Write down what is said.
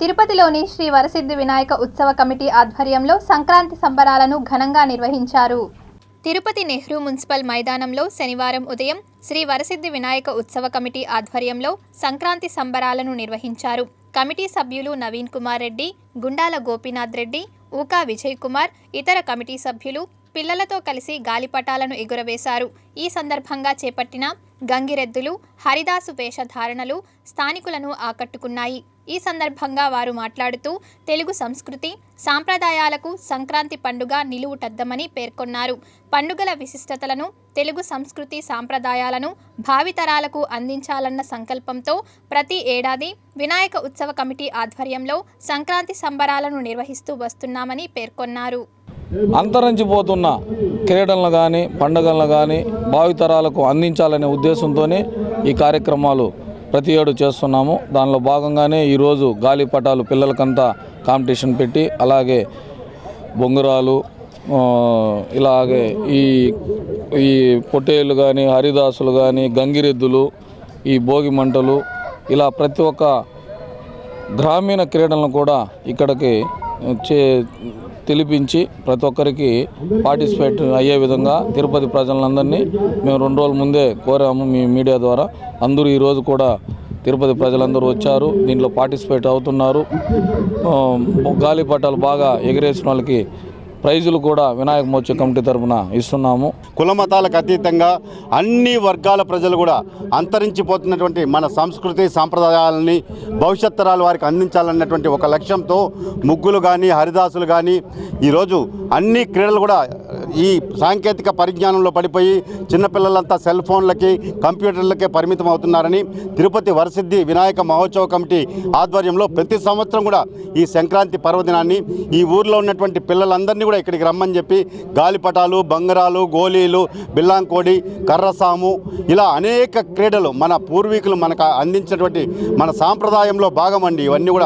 తిరుపతిలోని శ్రీ వరసిద్ధి వినాయక ఉత్సవ కమిటీ ఆధ్వర్యంలో సంక్రాంతి సంబరాలను ఘనంగా నిర్వహించారు. తిరుపతి నెహ్రూ మున్సిపల్ మైదానంలో శనివారం ఉదయం శ్రీ వరసిద్ధి వినాయక ఉత్సవ కమిటీ ఆధ్వర్యంలో సంక్రాంతి సంబరాలను నిర్వహించారు. కమిటీ సభ్యులు నవీన్ కుమార్ రెడ్డి గుండాల గోపీనాథ్ రెడ్డి ఊకా విజయ్ కుమార్ ఇతర కమిటీ సభ్యులు పిల్లలతో కలిసి గాలిపటాలను ఎగురవేశారు. ఈ సందర్భంగా చేపట్టిన గంగిరెద్దులు హరిదాసు వేషధారణలు స్థానికులను ఆకట్టుకున్నాయి. ఈ సందర్భంగా వారు మాట్లాడుతూ తెలుగు సంస్కృతి సాంప్రదాయాలకు సంక్రాంతి పండుగ నిలువుటద్దమని పేర్కొన్నారు. పండుగల విశిష్టతలను తెలుగు సంస్కృతి సాంప్రదాయాలను భావితరాలకు అందించాలన్న సంకల్పంతో ప్రతి ఏడాది వినాయక ఉత్సవ కమిటీ ఆధ్వర్యంలో సంక్రాంతి సంబరాలను నిర్వహిస్తూ వస్తున్నామని పేర్కొన్నారు. అంతరించిపోతున్న క్రీడలను కానీ పండుగలను కానీ భావితరాలకు అందించాలనే ఉద్దేశంతోనే ఈ కార్యక్రమాలు ప్రతి ఏడు చేస్తున్నాము. దానిలో భాగంగానే ఈరోజు గాలిపటాలు పిల్లలకంతా కాంపిటీషన్ పెట్టి అలాగే బొంగురాలు ఇలాగే ఈ ఈ పొట్టేళ్ళు కానీ హరిదాసులు కానీ గంగిరెద్దులు ఈ భోగి మంటలు ఇలా ప్రతి ఒక్క గ్రామీణ క్రీడలను కూడా ఇక్కడికి చే తెలిపించి ప్రతి ఒక్కరికి పార్టిసిపేట్ అయ్యే విధంగా తిరుపతి ప్రజలందరినీ మేము రెండు రోజుల ముందే కోరాము మీ మీడియా ద్వారా. అందరూ ఈరోజు కూడా తిరుపతి ప్రజలందరూ వచ్చారు దీంట్లో పార్టిసిపేట్ అవుతున్నారు. గాలిపటాలు బాగా ఎగిరేసిన వాళ్ళకి ప్రైజులు కూడా వినాయక మోత్సవ కమిటీ తరఫున ఇస్తున్నాము. కుల మతాలకు అతీతంగా అన్ని వర్గాల ప్రజలు కూడా అంతరించిపోతున్నటువంటి మన సంస్కృతి సాంప్రదాయాలని భవిష్యత్ తరాల వారికి అందించాలన్నటువంటి ఒక లక్ష్యంతో ముగ్గులు కానీ హరిదాసులు కానీ ఈరోజు అన్ని క్రీడలు కూడా ఈ సాంకేతిక పరిజ్ఞానంలో పడిపోయి చిన్నపిల్లలంతా సెల్ ఫోన్లకి కంప్యూటర్లకే పరిమితం అవుతున్నారని తిరుపతి వరసిద్ధి వినాయక మహోత్సవ కమిటీ ఆధ్వర్యంలో ప్రతి సంవత్సరం కూడా ఈ సంక్రాంతి పర్వదినాన్ని ఈ ఊర్లో ఉన్నటువంటి పిల్లలందరినీ కూడా ఇక్కడికి రమ్మని చెప్పి గాలిపటాలు బంగరాలు గోళీలు బిల్లాంకోడి కర్రసాము ఇలా అనేక క్రీడలు మన పూర్వీకులు మనకు అందించినటువంటి మన సాంప్రదాయంలో భాగం అండి. ఇవన్నీ కూడా